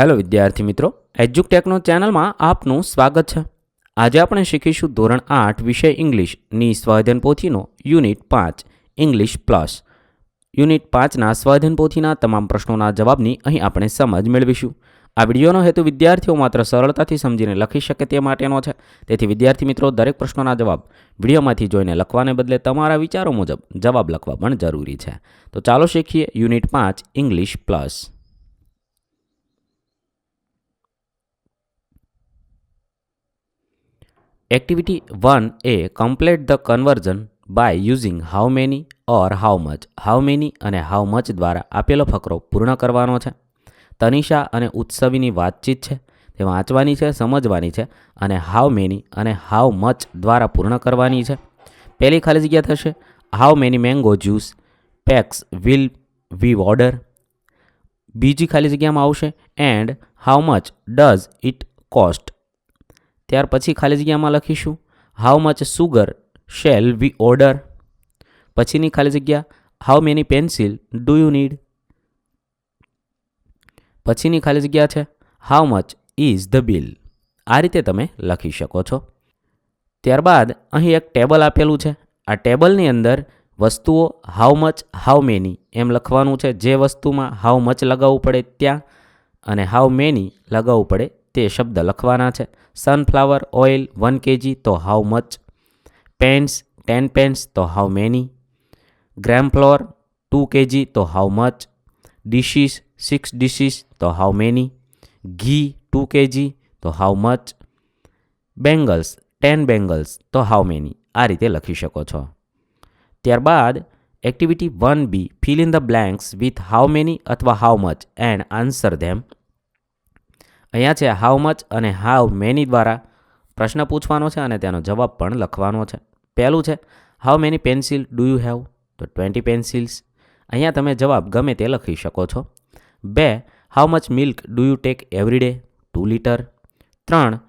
Hello વિદ્યાર્થી મિત્રો એજ્યુકટેકનો ચેનલમાં આપનું સ્વાગત છે આજે આપણે શીખીશું ધોરણ આઠ વિષય ઇંગ્લિશની સ્વાધ્યન યુનિટ પાંચ ઇંગ્લિશ પ્લસ યુનિટ પાંચના સ્વાધ્યન તમામ પ્રશ્નોના જવાબની અહીં આપણે સમજ મેળવીશું આ વિડીયોનો હેતુ વિદ્યાર્થીઓ માત્ર સરળતાથી સમજીને લખી શકે તે માટેનો છે તેથી વિદ્યાર્થી મિત્રો દરેક પ્રશ્નોના જવાબ વિડીયોમાંથી જોઈને લખવાને બદલે તમારા વિચારો મુજબ જવાબ લખવા પણ જરૂરી છે તો ચાલો શીખીએ યુનિટ પાંચ English plus activity one A complete the conversion by using how many or how much how many અને હાઉ મચ દ્વારા આપેલો ફકરો પૂર્ણ કરવાનો છે તનિષા અને ઉત્સવીની વાતચીત છે તે વાંચવાની છે સમજવાની છે અને હાઉ મેની અને હાઉ મચ દ્વારા પૂર્ણ કરવાની છે પહેલી ખાલી જગ્યા થશે how many mango juice packs will we order બીજી ખાલી જગ્યામાં આવશે and how much does it cost ત્યાર પછી ખાલી જગ્યામાં લખીશું how much sugar shall we order પછીની ખાલી જગ્યા how many pencil do you need પછીની ખાલી જગ્યા છે how much is the bill આ રીતે તમે લખી શકો છો ત્યારબાદ અહીં એક ટેબલ આપેલું છે આ ટેબલની અંદર વસ્તુઓ હાઉ મચ હાઉ મેની એમ લખવાનું છે જે વસ્તુમાં હાઉ મચ લગાવવું પડે ત્યાં અને હાઉ મેની લગાવવું પડે તે શબ્દ લખવાના છે સનફ્લાવર ઓઇલ વન કેજી તો how much pence ten pence તો how many gram flour two kg તો how much dishes six dishes તો how many ghee two kg તો how much bangles ten bangles તો હાઉ મેની આ રીતે લખી શકો છો ત્યારબાદ activity one B fill in the blanks with how many અથવા how much and answer them અહીંયા છે હાઉ મચ અને હાઉ મેની દ્વારા પ્રશ્ન પૂછવાનો છે અને તેનો જવાબ પણ લખવાનો છે પહેલું છે how many pencil do you have તો ટ્વેન્ટી પેન્સિલ્સ અહીંયા તમે જવાબ ગમે તે લખી શકો છો બે how much milk do you take every day two litre ત્રણ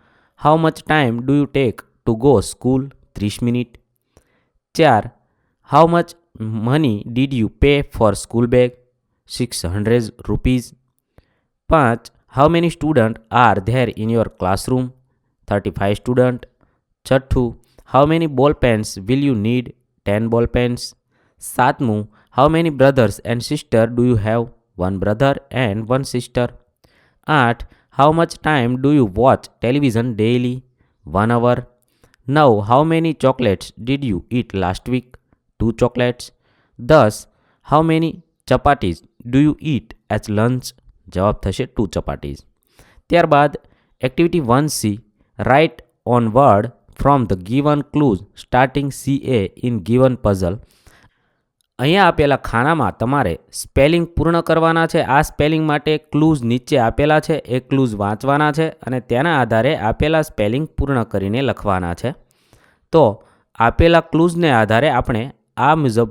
how much time do you take to go school ત્રીસ મિનિટ ચાર how much money did you pay for school bag six hundred rupees પાંચ how many students are there in your classroom? 35 students. Chattu, how many ball pens will you need? 10 ball pens. Satmu, how many brothers and sister do you have? One brother and one sister. At. How much time do you watch television daily? 1 hour. Now, how many chocolates did you eat last week? 2 chocolates. Thus, how many chapatis do you eat at lunch? જવાબ થશે two chapatis ત્યારબાદ activity one C write on word from the given clues starting C A in given puzzle અહીંયા આપેલા ખાનામાં તમારે spelling પૂર્ણ કરવાના છે આ સ્પેલિંગ માટે ક્લૂઝ નીચે આપેલા છે એ ક્લૂઝ વાંચવાના છે અને તેના આધારે આપેલા સ્પેલિંગ પૂર્ણ કરીને લખવાના છે તો આપેલા ક્લૂઝને આધારે આપણે આ મુજબ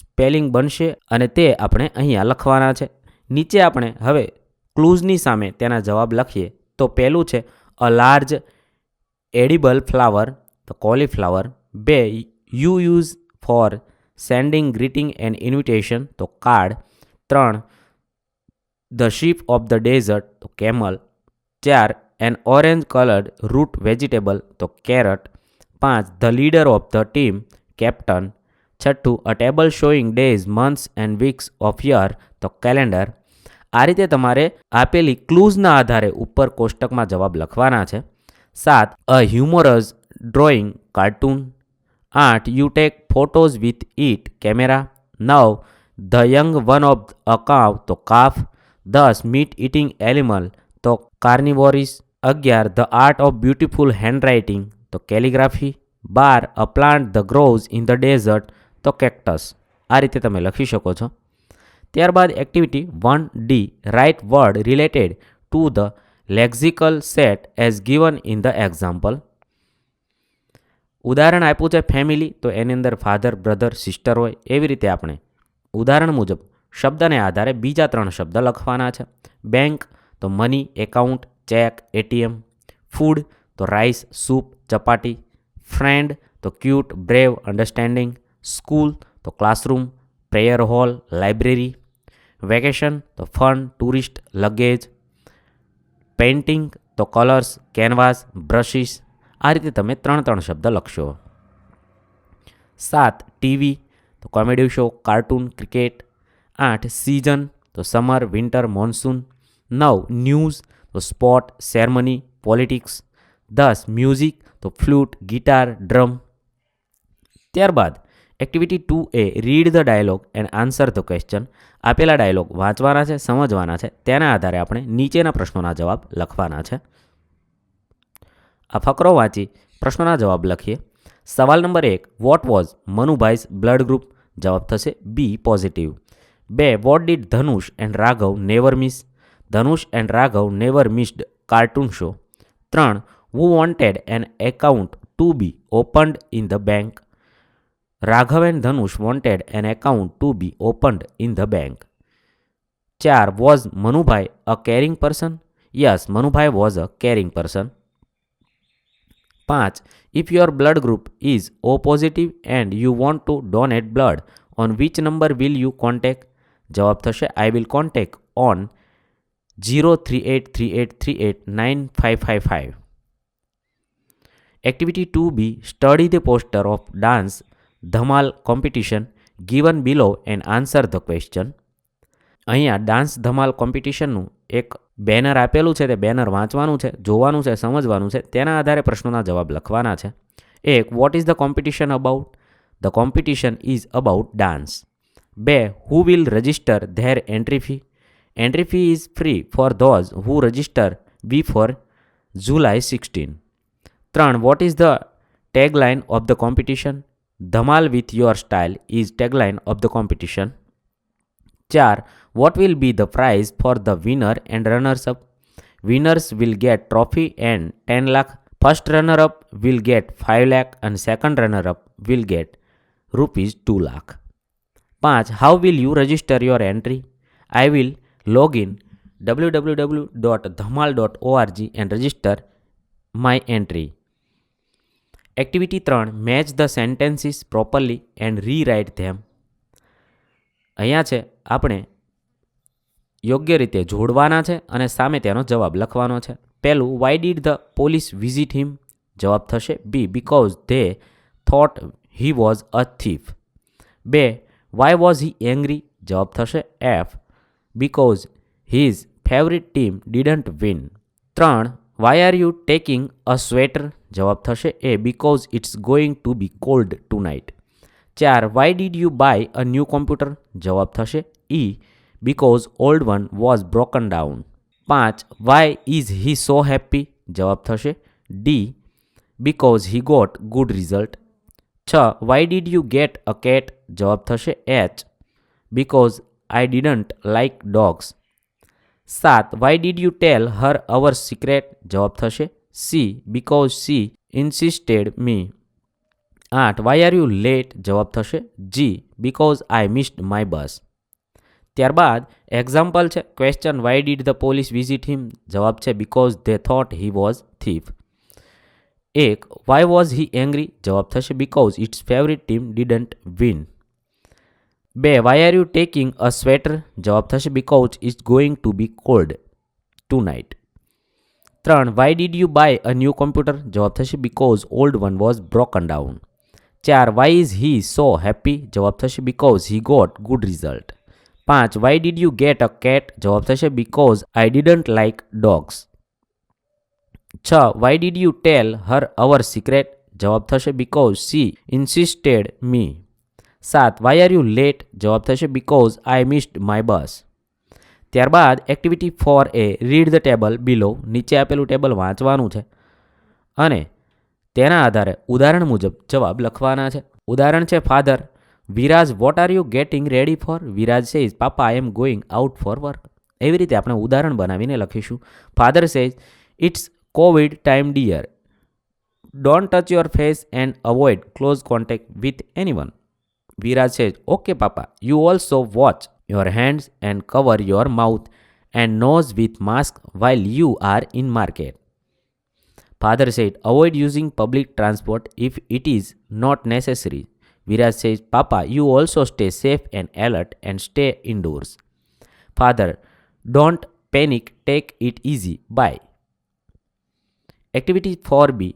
સ્પેલિંગ બનશે અને તે આપણે અહીંયા લખવાના છે નીચે આપણે હવે ક્લૂઝની સામે તેના જવાબ લખીએ તો પહેલું છે અ લાર્જ એડિબલ ફ્લાવર તો કોલીફ્લાવર બે you use for sending greeting and invitation તો કાર્ડ ત્રણ the ship of the desert તો કેમલ ચાર an orange coloured root vegetable તો કેરટ પાંચ the leader of the team captain છઠ્ઠું a table showing days months and weeks of year તો calendar આ રીતે તમારે આપેલી ક્લૂઝના આધારે ઉપર કોષ્ટકમાં જવાબ લખવાના છે સાત અ હ્યુમરસ ડ્રોઈંગ કાર્ટૂન આઠ you take photos with it camera નવ the young one of a cow તો કાફ દસ મીટ ઇટિંગ એનિમલ તો કાર્નિવોરિસ અગિયાર the art of beautiful handwriting તો કેલિગ્રાફી બાર a plant the grows in the desert તો cactus આ રીતે તમે લખી શકો છો ત્યારબાદ activity one D write word related to the lexical set as given in the example ઉદાહરણ આપ્યું છે ફેમિલી તો એની અંદર ફાધર બ્રધર સિસ્ટર હોય એવી રીતે આપણે ઉદાહરણ મુજબ શબ્દને આધારે બીજા ત્રણ શબ્દ લખવાના છે બેંક તો money account cheque ATM food તો રાઈસ સૂપ ચપાટી ફ્રેન્ડ તો ક્યુટ બ્રેવ અન્ડરસ્ટેન્ડિંગ સ્કૂલ તો classroom prayer hall library vacation તો ફન ટુરિસ્ટ લગેજ પેઇન્ટિંગ તો કલર્સ કેનવાસ બ્રશિસ આ રીતે તમે ત્રણ ત્રણ શબ્દ લખશો સાત ટીવી તો કોમેડી શો કાર્ટૂન ક્રિકેટ આઠ સિઝન તો સમર વિન્ટર મોન્સૂન નવ ન્યૂઝ તો સ્પોર્ટ સેરમની પોલિટિક્સ દસ મ્યુઝિક તો ફ્લૂટ ગિટાર ડ્રમ ત્યારબાદ activity two A read the dialogue and answer the question આપેલા ડાયલોગ વાંચવાના છે સમજવાના છે તેના આધારે આપણે નીચેના પ્રશ્નોના જવાબ લખવાના છે આ ફકરો વાંચી પ્રશ્નોના જવાબ લખીએ સવાલ નંબર એક what was Manubhai's blood group જવાબ થશે બી પોઝિટિવ બે what did Dhanush and Raghav never miss Dhanush and Raghav never missed cartoon show ત્રણ who wanted an account to be opened in the bank Raghav and Dhanush wanted an account to be opened in the bank. 4. Was Manubhai a caring person? Yes, Manubhai was a caring person. 5. If your blood group is O positive and you want to donate blood, on which number will you contact? જવાબ થશે I will contact on zero three eight three eight three eight nine five Dhamal competition given below and answer the question અહીંયા dance Dhamal કોમ્પિટિશનનું એક banner આપેલું છે તે banner વાંચવાનું છે જોવાનું છે સમજવાનું છે તેના આધારે પ્રશ્નોના જવાબ લખવાના છે એક what is the competition about the competition is about dance બે who will register their entry fee entry fee is free for those who register for July sixteen ત્રણ what is the tag line of the competition Dhamal with your style is tagline of the competition. 4. What will be the prize for the winner and runners up? Winners will get trophy and 10 lakh. First runner up will get 5 lakh and second runner up will get rupees 2 lakh. 5. How will you register your entry? I will log in www.dhamal.org and register my entry. Activity ત્રણ match the sentences properly and rewrite them અહીંયા છે આપણે યોગ્ય રીતે જોડવાના છે અને સામે તેનો જવાબ લખવાનો છે પહેલું why did the police visit him જવાબ થશે B because they thought he was a thief બે વાય વોઝ હી એંગ્રી જવાબ થશે F because his favourite team didn't win ત્રણ why are you taking a sweater જવાબ થશે A because it's going to be cold tonight ચાર why did you buy a new computer જવાબ થશે E because old one was broken down પાંચ Y is he so happy જવાબ થશે D because he got good result છ why did you get a cat જવાબ થશે H because I didn't like dogs સાત why did you tell her our secret જવાબ થશે C because she insisted me આઠ why are you late જવાબ થશે G because I missed my bus ત્યારબાદ example છે question why did the police visit him જવાબ છે because they thought he was thief એક વાય વોઝ હી એંગ્રી જવાબ થશે because it's favourite team didn't win બે why are you taking a sweater જવાબ થશે because is going to be cold tonight ત્રણ why did you buy a new computer જવાબ થશે because old one was broken down ચાર why is he so happy જવાબ થશે because he got good result પાંચ why did you get a cat જવાબ થશે because I didn't like dogs છ why did you tell her our secret જવાબ થશે because she insisted મી સાત Y are you late જવાબ થશે because I missed my bus ત્યારબાદ activity four A read the table below નીચે આપેલું table વાંચવાનું છે અને તેના આધારે ઉદાહરણ મુજબ જવાબ લખવાના છે ઉદાહરણ છે father Viraj what are you getting ready for Viraj says papa I am going out for work એવી રીતે આપણે ઉદાહરણ બનાવીને લખીશું father says it's Covid time dear don't touch your face and avoid close contact with anyone Veera says, Okay, Papa, you also watch your hands and cover your mouth and nose with mask while you are in market. Father said, Avoid using public transport if it is not necessary. Viraj says, Papa, you also stay safe and alert and stay indoors. Father, don't panic, take it easy. Bye. Activity 4b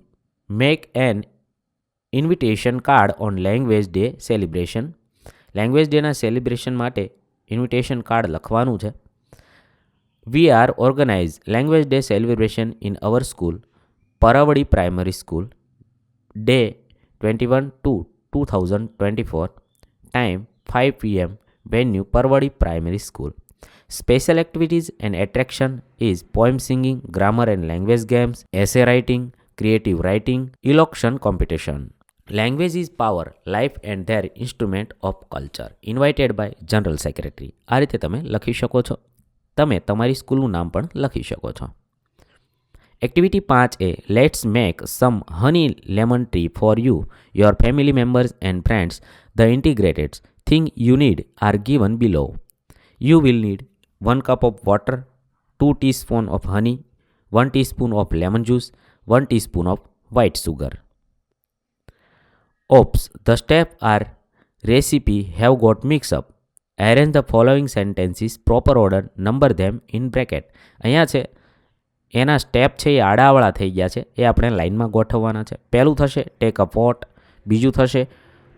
Make an invitation card on language day celebration language ડેના celebration માટે invitation card લખવાનું છે we are organise language day celebration in our school Paravadi primary school day twenty one two two thousand twenty four time five PM venue Paravadi primary school special activities and attraction is poem singing grammar and language games essay writing creative writing elocution competition language is power life and their instrument of culture invited by general secretary આ રીતે તમે લખી શકો છો તમે તમારી સ્કૂલનું નામ પણ લખી શકો છો એક્ટિવિટી પાંચ A let's make some honey lemon tree for you your family members and friends the ingredients thing you need are given below you will need one cup of water two teaspoon of honey one teaspoon of lemon juice one teaspoon of white sugar Oops, the step are recipe have got mix up. Arrange the following sentences proper order, number them in bracket. અહીંયા છે એના step છે એ આડાવાળા થઈ ગયા છે એ આપણે લાઇનમાં ગોઠવવાના છે પહેલું થશે ટેક અ પોટ બીજું થશે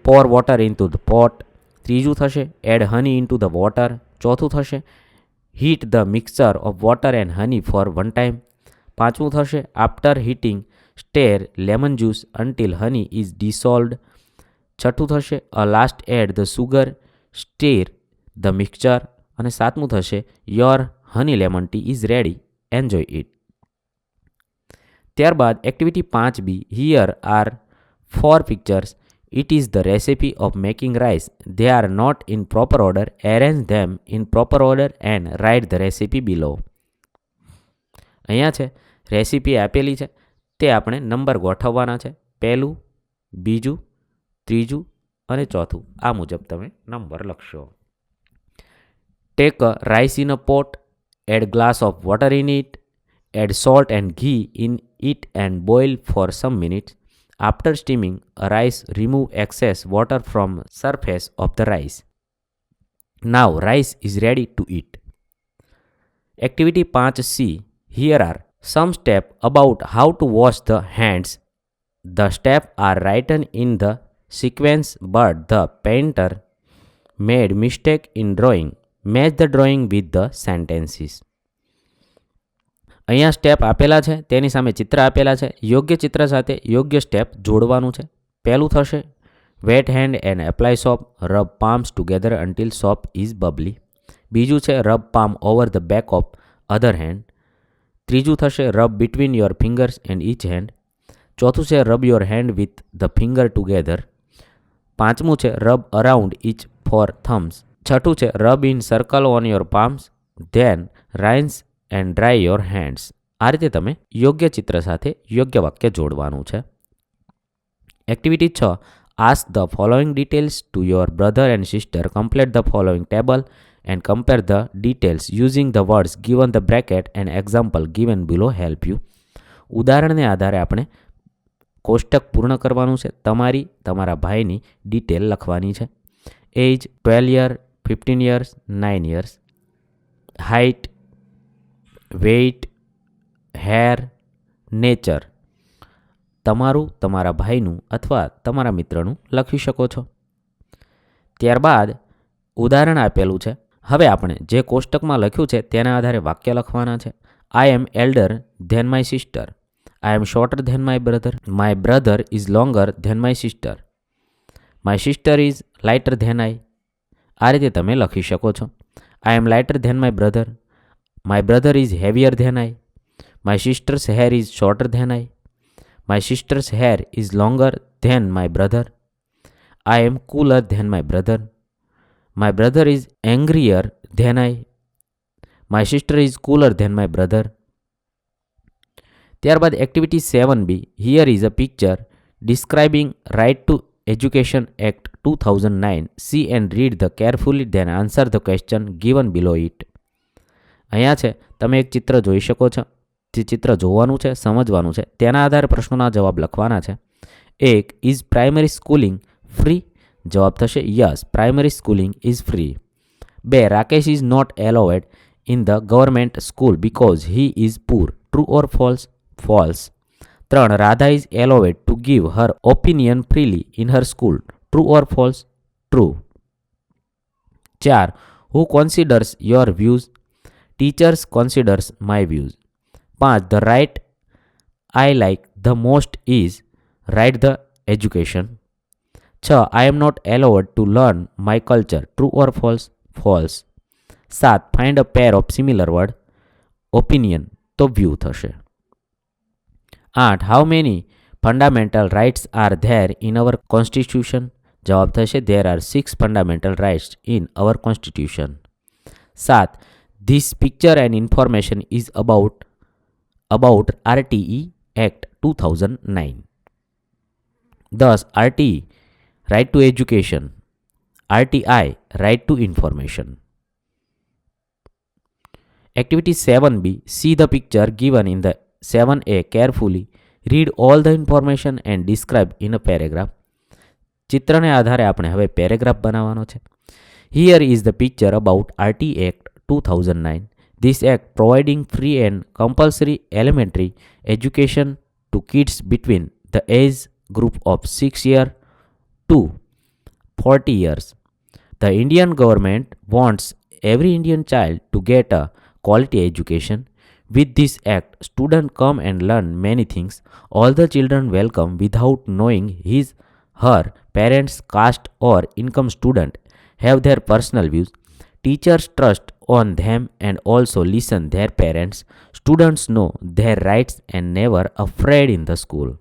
pour water into the pot ત્રીજું થશે add honey in the water ચોથું થશે heat the mixer of water and honey for one time પાંચમું થશે after heating stir lemon juice until honey is dissolved છઠ્ઠું થશે a last add the sugar stir the mixture અને સાતમું થશે your honey lemon tea is ready enjoy it ત્યારબાદ activity પાંચ B here are four pictures it is the recipe of making rice they are not in proper order arrange them in proper order and write the recipe below અહીંયા છે recipe આપેલી છે તે આપણે number ગોઠવવાના છે પહેલું બીજું ત્રીજું અને ચોથું આ મુજબ તમે નંબર લખશો take a rice in a pot add glass of water in it add salt and ghee in it and boil for some minutes after steaming a rice remove excess water from surface of the rice now rice is ready to eat activity પાંચ C here are some step about how to wash the hands. The steps are written in the sequence but the painter made mistake in drawing. Match the drawing with the sentences. અહીંયા step આપેલા છે તેની સામે ચિત્ર આપેલા છે યોગ્ય ચિત્ર સાથે યોગ્ય સ્ટેપ જોડવાનું છે પહેલું થશે wet hand and apply soap rub palms together until soap is bubbly બીજું છે rub palm over the back of other hand ત્રીજુ છે rub between your fingers and each hand ચોથું છે rub your hand with the finger together પાંચમું છે rub around each four thumbs છઠું છે rub in circle on your palms then rinse and dry your hands આ રીતે તમને યોગ્ય ચિત્ર સાથે યોગ્ય વાક્ય જોડવાનું છે activity 6 ask the following details to your brother and sister complete the following table and compare the details using the words given the bracket and example given below help you ઉદાહરણને આધારે આપણે કોષ્ટક પૂર્ણ કરવાનું છે તમારી તમારા ભાઈની ડિટેલ લખવાની છે age twelve year fifteen years nine years height weight hair nature તમારું તમારા ભાઈનું અથવા તમારા મિત્રનું લખી શકો છો ત્યારબાદ ઉદાહરણ આપેલું છે હવે આપણે જે કોષ્ટકમાં લખ્યું છે તેના આધારે વાક્ય લખવાના છે I am elder than my sister I am shorter than my brother my brother is longer than my sister my sister is lighter than I આ રીતે તમે લખી શકો છો I am lighter than my brother my brother is heavier than I my sister's hair is shorter than I my sister's hair is longer than my brother I am cooler than my brother My brother is angrier than I. My sister is cooler than my brother ત્યારબાદ activity seven B here is a picture describing right to education act two thousand nine see and read the carefully then answer the question given below it અહીંયા છે તમે એક ચિત્ર જોઈ શકો છો જે ચિત્ર જોવાનું છે સમજવાનું છે તેના આધારે પ્રશ્નોના જવાબ લખવાના છે એક ઇઝ પ્રાઇમરી સ્કૂલિંગ ફ્રી જવાબ થશે yes primary schooling is free બે Rakesh is not allowed in the government school because he is poor true or false false ત્રણ Radha is allowed to give her opinion freely in her school true or false true ચાર who considers your views teachers considers my views પાંચ the right I like the most is right the education છ I am not allowed to learn my culture true or false false સાત find a pair of similar word opinion તો view થશે આઠ how many fundamental rights are there in our constitution જવાબ થશે there are six fundamental rights in our constitution સાત this picture and information is about about RTE act two thousand nine દસ RTE right to education RTI right to information activity seven B see the picture given in the seven A carefully read all the information and describe in a paragraph ચિત્રને આધારે આપણે હવે paragraph બનાવવાનો છે here is the picture about RT act two thousand nine this act providing free and compulsory elementary education to kids between the age group of six year to 40 years. The Indian government wants every Indian child to get a quality education. With this act, students come and learn many things. All the children welcome without knowing his, her parents, caste or income. Student have their personal views. Teachers trust on them and also listen their parents. Students know their rights and never afraid in the school.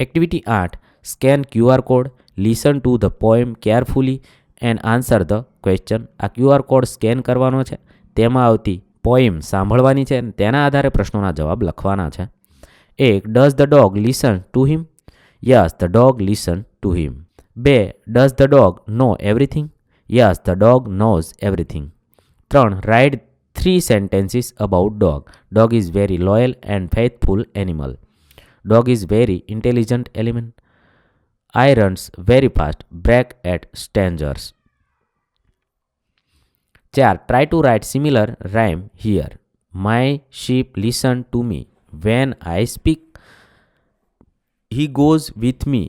Activity 8 scan QR code listen to the poem carefully and answer the question આ QR code scan કરવાનો છે તેમાં આવતી poem સાંભળવાની છે અને તેના આધારે પ્રશ્નોના જવાબ લખવાના છે એક does the dog listen to him yes the dog listen to him બે does the dog know everything yes the dog knows everything ત્રણ write three sentences about dog dog is very loyal and faithful animal dog is very intelligent element I runs very fast, brake at strangers. 4. Try to write similar rhyme here. My sheep listen to me when I speak. He goes with me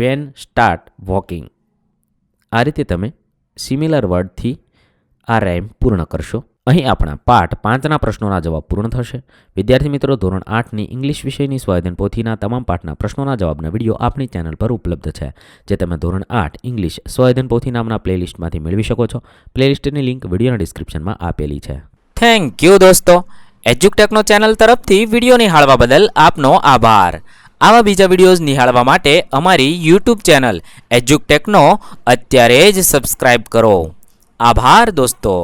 when start walking. આ રીતે તમે similar વર્ડથી આ rhyme પૂર્ણ કરશો અહીં આપણા પાઠ પાંચના પ્રશ્નોના જવાબ પૂર્ણ થશે વિદ્યાર્થી મિત્રો ધોરણ આઠની ઇંગ્લિશ વિષયની સ્વાધીન પોથીના તમામ પાઠના પ્રશ્નોના જવાબના વિડીયો આપણી ચેનલ પર ઉપલબ્ધ છે જે તમે ધોરણ આઠ ઇંગ્લિશ સ્વાધીન પોથી નામના પ્લેલિસ્ટમાંથી મેળવી શકો છો પ્લેલિસ્ટની લિંક વિડીયોના ડિસ્ક્રિપ્શનમાં આપેલી છે થેન્ક યુ દોસ્તો એજ્યુકટેકનો ચેનલ તરફથી વિડીયો નિહાળવા બદલ આપનો આભાર આવા બીજા વિડીયોઝ નિહાળવા માટે અમારી યુટ્યુબ ચેનલ એજ્યુકટેકનો અત્યારે જ સબસ્ક્રાઇબ કરો આભાર દોસ્તો